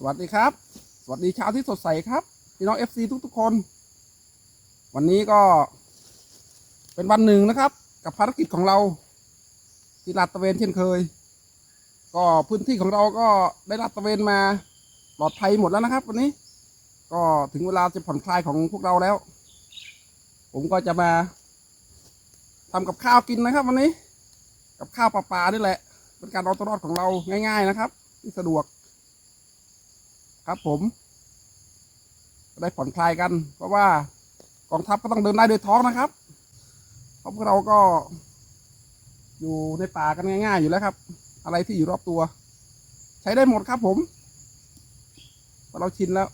สวัสดีครับ สวัสดีเช้าที่สดใสครับ พี่น้องเอฟซีทุกๆคน วันนี้ก็ เป็นวันหนึ่งนะครับ กับภารกิจของเรา ที่ลาดตระเวนเช่นเคย ก็พื้นที่ของเราก็ได้ลาดตระเวนมาปลอดภัยหมดแล้วนะครับ วันนี้ ก็ถึงเวลาจะผ่อนคลายของพวกเราแล้ว ผมก็จะมาทำกับข้าวกินนะครับ วันนี้ กับข้าวปลาๆนี่แหละ เป็นการเอาตัวรอดของเราง่าย ๆนะครับ ที่สะดวก ครับผมได้ผ่อนคลายกัน เพราะว่ากองทัพก็ต้องเดินได้ด้วยท้องนะครับ เพราะพวกเราก็ อยู่ในป่ากันง่าย ๆ อยู่แล้วครับ อะไรที่อยู่รอบตัว ใช้ได้หมดครับผมพอเราชินแล้ว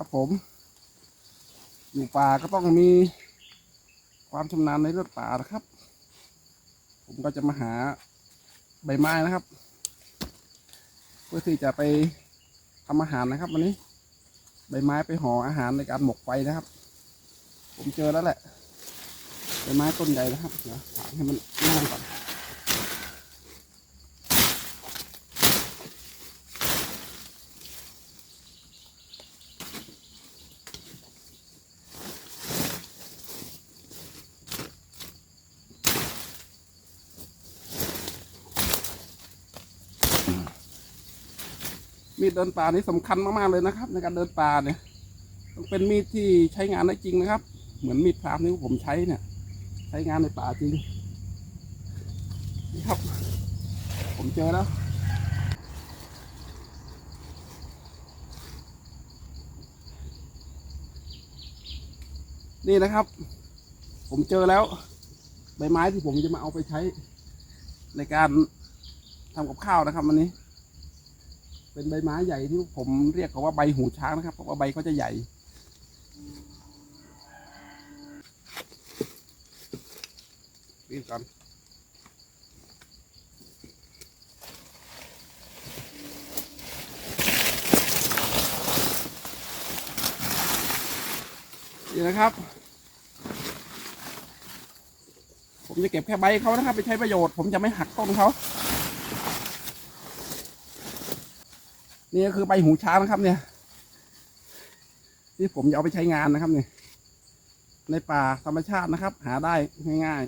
ครับผม อยู่ป่าก็ต้องมีความชำนาญในเรื่องป่านะครับ ผมก็จะมาหาใบไม้นะครับ เพื่อที่จะไปทำอาหารนะครับ วันนี้ ใบไม้ไปห่ออาหารในการหมกไฟนะครับ ผมเจอแล้วแหละใบไม้ต้นใหญ่นะครับเดี๋ยวถางให้มันแน่นก่อน มีดเดินป่านี่สำคัญมากๆเลยนะครับ ในการเดินป่าเนี่ยต้องเป็นมีดที่ใช้งานได้จริงนะครับ เหมือนมีดพรามที่ผมใช้เนี่ย ใช้งานในป่าจริงนี่ครับ ผมเจอแล้วนี่นะครับ ผมเจอแล้ว ใบไม้ที่ผมจะมาเอาไปใช้ในการทำกับข้าวนะครับวันนี้ เป็นใบไม้ใหญ่ที่ผมเรียกเขาว่าใบหูช้างนะครับเพราะว่าใบเขาจะใหญ่รีบก่อนนี่นะครับ ผมจะเก็บแค่ใบเขานะครับ ไปใช้ประโยชน์ ผมจะไม่หักต้นเขา นี่ก็คือใบหูช้างนะครับ เนี่ย ที่ผมจะเอาไปใช้งานนะครับเนี่ยในป่าธรรมชาตินะครับ หาได้ง่าย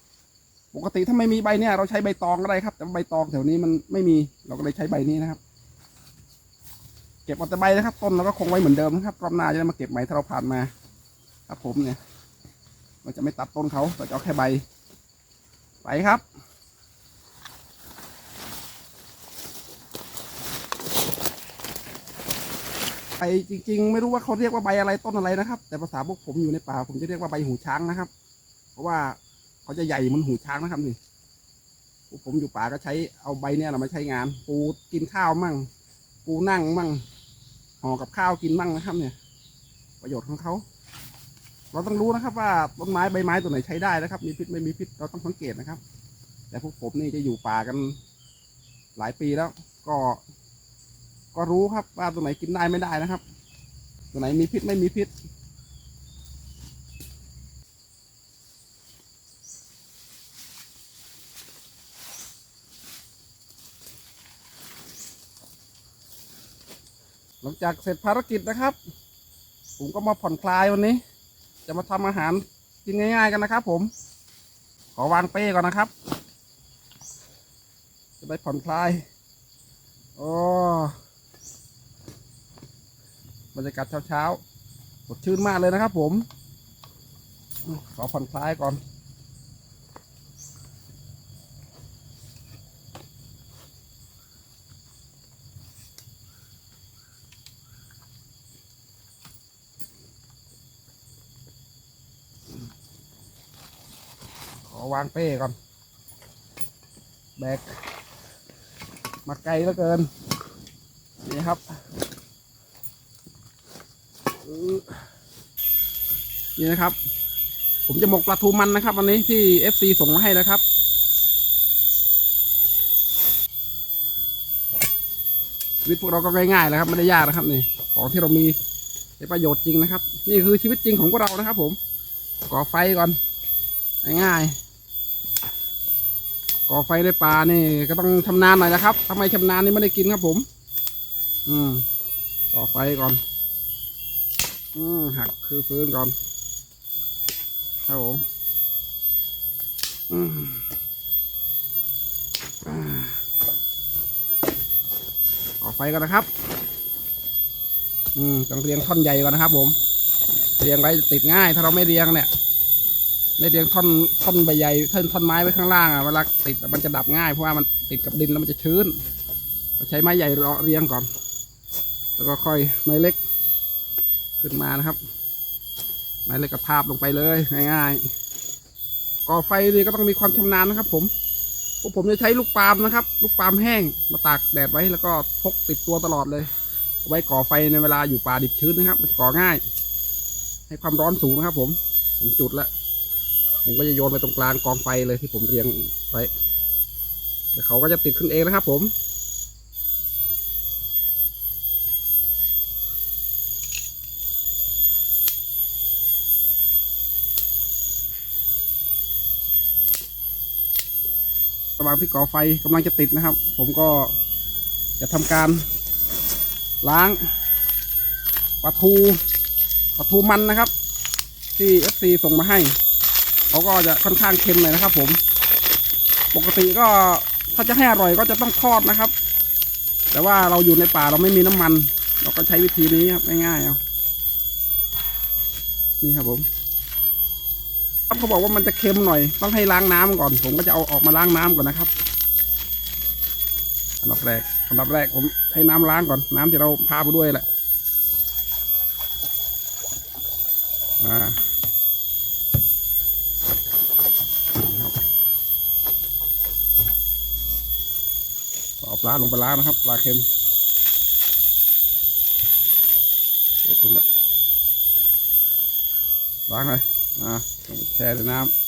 ๆ ปกติถ้าไม่มีใบเนี่ย เราใช้ใบตองก็ได้ครับ แต่ใบตองแถวนี้มันไม่มีเราก็เลยใช้ใบนี้นะครับ เก็บเอาแต่ใบนะครับ ต้นเราก็คงไว้เหมือนเดิมนะครับรอบหน้าจะได้มาเก็บใหม่ถ้าเราผ่านมา ครับผมเนี่ยเราจะไม่ตัดต้นเขาเราจะเอาแค่ใบ ไปครับ ใบจริง ๆ ไม่รู้ว่าเขาเรียกว่าใบอะไรต้นอะไรนะครับ แต่ภาษาพวกผมอยู่ในป่าผมจะเรียกว่าใบหูช้างนะครับ เพราะว่าเขาจะใหญ่เหมือนหูช้างนะครับนี่พวกผมอยู่ป่าก็ใช้เอาใบเนี่ยเรามาใช้งานปูกินข้าวมั่ง ปูนั่งมั่งห่อกับข้าวกินมั่งนะครับ เนี่ย ประโยชน์ของเขาเราต้องรู้นะครับ ว่าต้นไม้ใบไม้ตัวไหนใช้ได้นะครับ มีพิษไม่มีพิษเราต้องสังเกตนะครับ แต่พวกผมนี่จะอยู่ป่ากันหลายปีแล้ว ก็ ก็รู้ครับว่าตัวไหนกินได้ไม่ได้นะครับ ตัวไหนมีพิษไม่มีพิษ หลังจากเสร็จภารกิจนะครับ ผมก็มาผ่อนคลายวันนี้ จะมาทำอาหารกินง่าย ๆ กันนะครับ ผม ขอวางเป้ก่อนนะครับ จะไปผ่อนคลายโอ้ บรรยากาศเช้าๆสดชื่นมากเลยนะครับผม ขอผ่อนคลายก่อน ขอวางเป้ก่อน แบก มาไกลเหลือเกิน นี่ครับอื้อ นี่นะครับ ผมจะหมกปลาทูมันนะครับ วันนี้ที่ FC ส่งมาให้นะครับ ชีวิตพวกเราก็ง่ายๆนะครับ ไม่ได้ยากนะครับนี่ของที่เรามีในประโยชน์จริงนะครับ นี่คือชีวิตจริงของพวกเรานะครับ ผมก่อไฟก่อนง่ายๆก่อไฟในป่านี่ก็ต้องชำนาญหน่อยนะครับถ้าไมชำนาญนี่ไม่ได้กินครับผม อืมก่อไฟก่อน อืมหักคือพื้นก่อน ครับผมอืมอ่าก่อไฟก่อนนะครับ อืมต้องเรียงท่อนใหญ่ก่อนนะครับ ผม เรียงไว้ติดง่าย ถ้าเราไม่เรียงเนี่ย ไม่เรียงท่อนท่อนใบใหญ่ท่อนท่อนไม้ไว้ข้างล่างอะเวลาติดมันจะดับง่ายเพราะว่ามันติดกับดินแล้วมันจะชื้นใช้ไม้ใหญ่เรียงก่อน แล้วก็ค่อยไม้เล็กขึ้นมานะครับ ไม้เล็กกระทาบลงไปเลยง่ายๆก่อไฟนี่ก็ต้องมีความชำนาญนะครับ ผมพวกผมจะใช้ลูกปาล์มนะครับ ลูกปาล์มแห้งมาตากแดดไว้แล้วก็พกติดตัวตลอดเลยเอาไว้ก่อไฟในเวลาอยู่ป่าดิบชื้นนะครับ มันจะก่อง่าย ให้ความร้อนสูงนะครับ ผม ผมจุดแล้วผมก็จะโยนไปตรงกลางกองไฟเลยที่ผมเรียงไว้เดี๋ยวเขาก็จะติดขึ้นเองนะครับ ผม ระหว่างที่ก่อไฟกำลังจะติดนะครับ ผมก็จะทำการล้างปลาทูปลาทูมันนะครับ ที่ FC ส่งมาให้เขาก็จะค่อนข้างเค็มเลยนะครับ ผม ปกติก็ถ้าจะให้อร่อยก็จะต้องทอดนะครับ แต่ว่าเราอยู่ในป่าเราไม่มีน้ำมัน เราก็ใช้วิธีนี้ครับง่ายๆเอานี่ครับผม ครับเขาบอกว่ามันจะเค็มหน่อย ต้องให้ล้างน้ำก่อน ผมก็จะเอาออกมาล้างน้ำก่อนนะครับอันดับแรกอันดับแรกผมใช้น้ำล้างก่อน น้ำที่เราพาไปด้วยแหละอ่าเอาปลาลงไปล้างนะครับปลาเค็มเดี๋ยวตรงละล้างเลย อ่าลงไปแช่น้ำ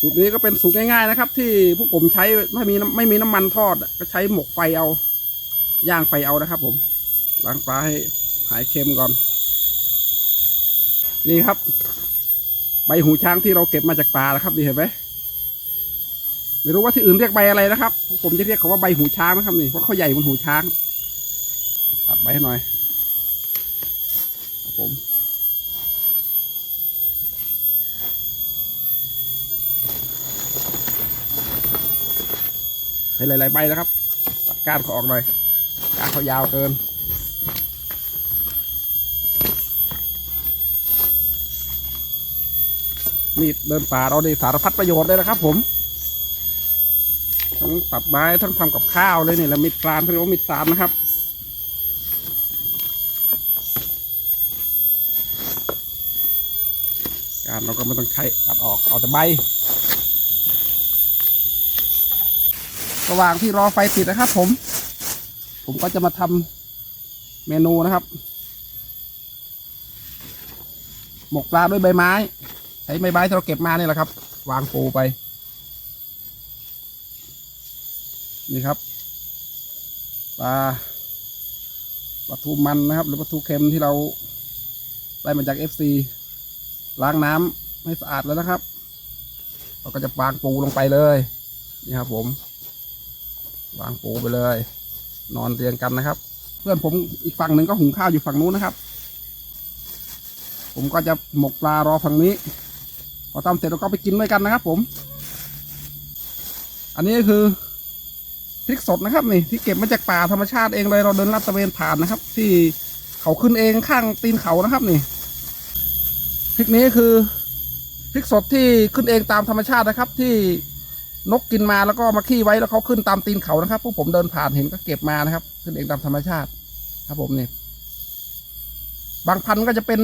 สูตรนี้ก็เป็นสูตรง่ายๆนะครับ ที่พวกผมใช้ไม่มีไม่มีน้ำมันทอด ก็ใช้หมกไฟเอา ย่างไฟเอานะครับผมล้างปลาให้หายเค็มก่อน นี่ครับ ใบหูช้างที่เราเก็บมาจากป่านะครับนี่เห็นไหม ไม่รู้ว่าที่อื่นเรียกใบอะไรนะครับ ผมจะเรียกเขาว่าใบหูช้างนะครับนี่เพราะเขาใหญ่เหมันหูช้าง ตัดใบให้หน่อยครับผมใช้หลายๆใบนะครับ ตัดก้านเขาออกหน่อยก้านเขายาวเกินมีดเดินป่าเราได้สารพัดประโยชน์เลยนะครับผม งตัดไม้ทั้งทำกับข้าวเลยนี่แหละมีดปรานเขาเรียกว่ามีดปรานนะครับ การเราก็ไม่ต้องใช้ตัดออกเอาแต่ใบระหว่างที่รอไฟติดนะครับ ผม ผมก็จะมาทำเมนูนะครับ หมกปลาด้วยใบไม้ ใช้ใบไม้ที่เราเก็บมานี่แหละครับ วางปูไป นี่ครับปลาปลาทูมันนะครับ หรือปลาทูเค็มที่เราได้มาจาก FC ล้างน้ำให้สะอาดแล้วนะครับ เราก็จะวางปูลงไปเลย นี่ครับ ผมวางปูไปเลย นอนเรียงกันนะครับ เพื่อนผมอีกฝั่งหนึ่งก็หุงข้าวอยู่ฝั่งนู้นนะครับ ผมก็จะหมกปลารอฝั่งนี้ พอทำเสร็จเราก็ไปกินด้วยกันนะครับ ผม อันนี้ก็คือ ริกสดนะครับนี่ที่เก็บมาจากป่าธรรมชาติเองเลยเราเดินลาดตะเวนผ่านนะครับ ที่เขาขึ้นเองข้างตีนเขานะครับนี่พริกนี้คือพริกสดที่ขึ้นเองตามธรรมชาตินะครับ ที่นกกินมาแล้วก็มาขี้ไว้แล้วเขาขึ้นตามตีนเขานะครับพวกผมเดินผ่านเห็นก็เก็บมานะครับ ขึ้นเองตามธรรมชาติ ครับผมนี่บางพันธุ์ก็จะเป็น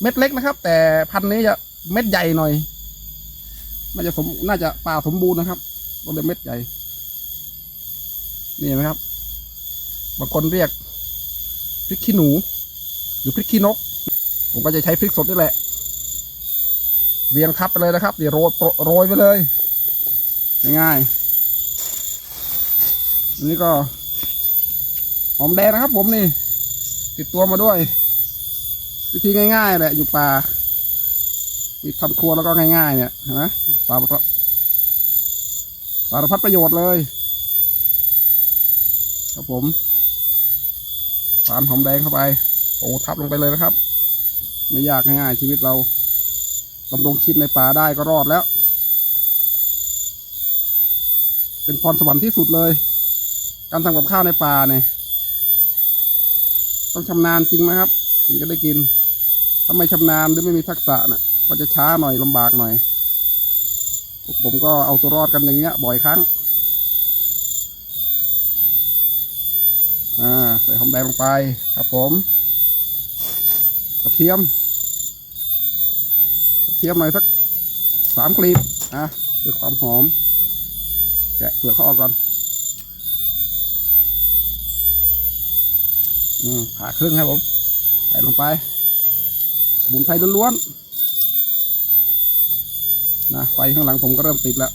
เม็ดเล็กนะครับ แต่พันธุ์นี้จะเม็ดใหญ่หน่อยมันจะสมน่าจะป่าสมบูรณ์นะครับก็เลยเม็ดใหญ่ นไหมครับ บางคนเรียกพริกขี้หนู หรือพริกขี้นก ผมก็จะใช้พริกสดนี่แหละเรียงทับไปเลยนะครับเดี๋ยวโรยโรยไปเลยง่ายๆอันนี้ก็หอมแดงนะครับผมนี่ ติดตัวมาด้วย วิธีง่ายๆแหละอยู่ป่ามีทำครัวแล้วก็ง่ายๆเนี่ยเห็นไหมสารพัดประโยชน์เลย ครับผมสารหอมแดงเข้าไป โอ้ทับลงไปเลยนะครับ ไม่ยากง่ายๆชีวิตเราดำรงชีพในป่าได้ก็รอดแล้ว เป็นพรสวรรค์ที่สุดเลย การทำกับข้าวในป่าเนี่ยต้องชำนาญจริงนะครับ ถึงจะได้กินถ้าไม่ชำนาญหรือไม่มีทักษะน่ะ ก็จะช้าหน่อยลำบากหน่อย ผมก็เอาตัวรอดกันอย่างเงี้ย บ่อยครั้ง อ่าใส่หอมแดงลงไปครับผมกระเทียมกระเทียมหน่อยสักสามกลีบอะเพื่อความหอมแกะเปลือกเขาออกก่อนอืมผ่าครึ่งครับผมใส่ลงไปสมุนไพรล้วนๆนะไฟข้างหลังผมก็เริ่มติดแล้ว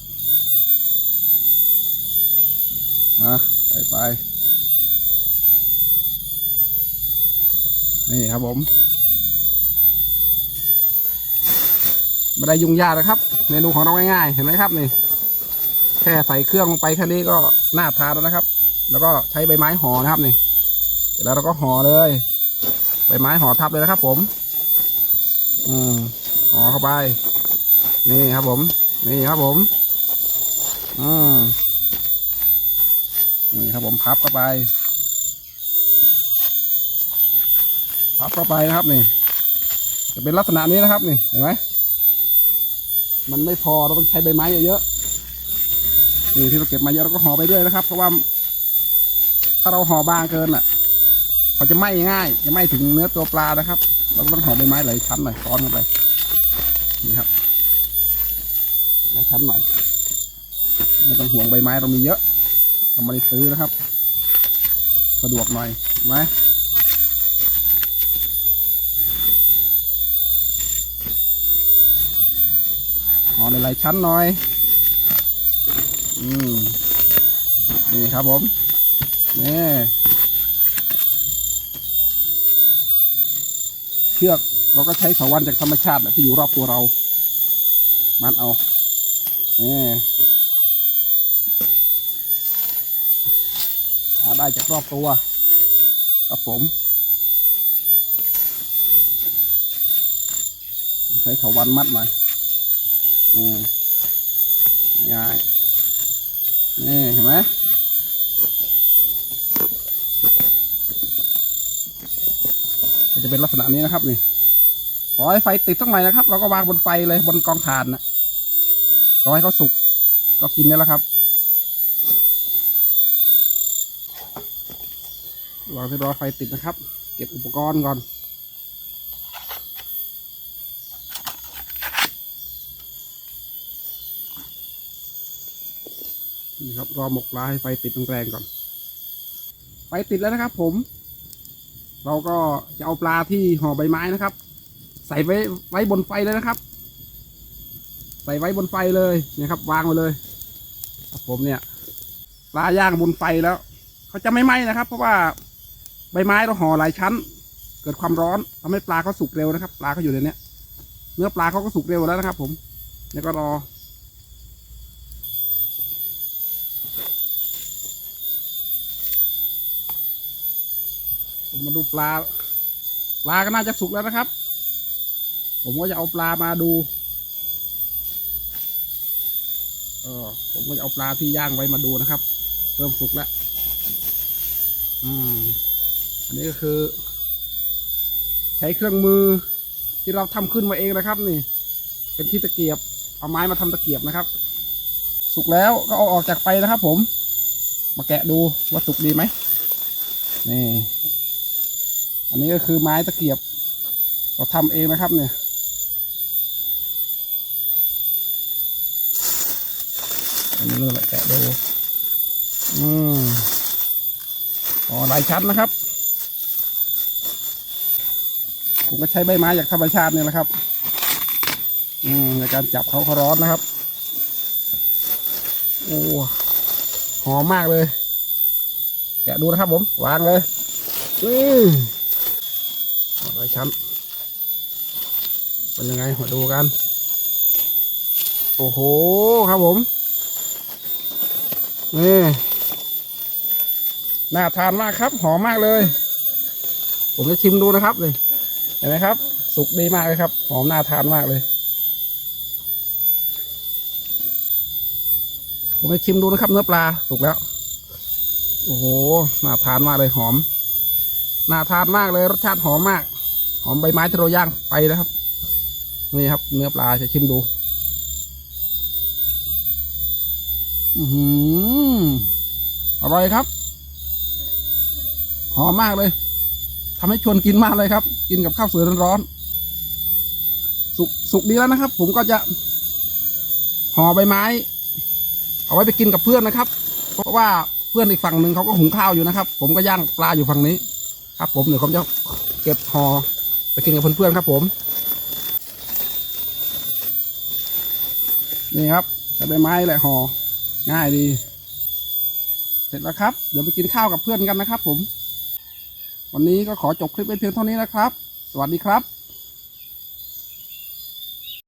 นะใส่ไป นี่ครับผมไม่ได้ยุ่งยากนะครับ เมนูของเราง่ายๆ เห็นไหมครับนี่ แค่ใส่เครื่องลงไปแค่นี้ก็น่าทานแล้วนะครับ แล้วก็ใช้ใบไม้ห่อนะครับนี่เสร็จแล้วเราก็ห่อเลย ใบไม้ห่อทับเลยนะครับ ผม อืมห่อเข้าไป นี่ครับผม นี่ครับผม อืมนี่ครับผมพับเข้าไป พับเข้าไปนะครับนี่ จะเป็นลักษณะนี้นะครับนี่เห็นไหมมันไม่พอเราต้องใช้ใบไม้เยอะๆนี่ที่เราเก็บมาเยอะเราก็ห่อไปด้วยนะครับ เพราะว่า ถ้าเราห่อบางเกินอะ เขาจะไหม้ง่ายจะไหม้ถึงเนื้อตัวปลานะครับ เราต้องห่อใบไม้หลายชั้นหน่อยซ้อนกันไปนี่ครับหลายชั้นหน่อยไม่ต้องห่วงใบไม้เรามีเยอะเราไม่ได้ซื้อนะครับ สะดวกหน่อยเห็นไหม ห่อหลายๆชั้นหน่อย อืม นี่ครับผม นี่ เชือกเราก็ใช้เถาวันจากธรรมชาติแหละที่อยู่รอบตัวเรา มันเอา นี่หาได้จากรอบตัวครับผมใช้เถาวันมัดหน่อย อืมง่ายนี่เห็นไหมจะเป็นลักษณะนี้นะครับนี่รอให้ไฟติดสักหน่อยนะครับ เราก็วางบนไฟเลยบนกองถ่านนะรอให้เขาสุกก็กินได้แล้วครับรอให้รอไฟติดนะครับ เก็บอุปกรณ์ก่อน ครับรอหมกปลาให้ไฟติดแรงๆก่อน ไฟติดแล้วนะครับ ผม เราก็จะเอาปลาที่ห่อใบไม้นะครับ ใส่ไว้ไว้บนไฟเลยนะครับ ใส่ไว้บนไฟเลยนี่ครับ วางไว้เลยครับผมเนี่ย ปลาย่างบนไฟแล้วเขาจะไม่ไหม้นะครับ เพราะว่าใบไม้เราห่อหลายชั้น เกิดความร้อนทำให้ปลาเขาสุกเร็วนะครับ ปลาเขาอยู่ในนี้เนื้อปลาเขาก็สุกเร็วแล้วนะครับ ผมแล้วก็รอ ผมมาดูปลา ปลาก็น่าจะสุกแล้วนะครับ ผมก็จะเอาปลามาดูเออผมก็จะเอาปลาที่ย่างไว้มาดูนะครับ เริ่มสุกแล้ว อืม อันนี้ก็คือ ใช้เครื่องมือที่เราทำขึ้นมาเองนะครับ นี่ เป็นที่ตะเกียบ เอาไม้มาทำตะเกียบนะครับ สุกแล้วก็เอาออกจากไฟนะครับ ผม มาแกะดูว่าสุกดีไหมนี่ อันนี้ก็คือไม้ตะเกียบ เราทำเองนะครับเนี่ยอันนี้นู่นแหละแกะดูอืมอ๋อหลายชั้นนะครับ ผมก็ใช้ใบไม้จากธรรมชาติเนี่ยแหละครับ อืมในการจับเขาเขาร้อนนะครับ โอ้หอมมากเลย แกะดูนะครับผม วางเลย อืม หลายชั้นเป็นยังไงมาดูกัน โอ้โห ครับผม นี่น่าทานมากครับ หอมมากเลย ผมจะชิมดูนะครับเลยเห็นไหมครับ สุกดีมากเลยครับ หอมน่าทานมากเลย ผมจะชิมดูนะครับ เนื้อปลาสุกแล้ว โอ้โห น่าทานมากเลยหอม น่าทานมากเลยรสชาติหอมมาก หอมใบไม้ที่เราย่างไปนะครับ นี่ครับ เนื้อปลาจะชิมดู อืออร่อยครับ หอมมากเลยทำให้ชวนกินมากเลยครับ กินกับข้าวสวยร้อนๆสุกสุกดีแล้วนะครับ ผมก็จะห่อใบไม้ เอาไว้ไปกินกับเพื่อนนะครับ เพราะว่าเพื่อนอีกฝั่งหนึ่งเขาก็หุงข้าวอยู่นะครับ ผมก็ย่างปลาอยู่ฝั่งนี้ ครับ ผมเดี๋ยวผมจะเก็บห่อ ไปกินกับเพื่อนๆครับผม นี่ครับใช้ใบไม้แหละห่อง่ายดี เสร็จแล้วครับ เดี๋ยวไปกินข้าวกับเพื่อนกันนะครับผม วันนี้ก็ขอจบคลิปไว้เพียงเท่านี้นะครับ สวัสดีครับ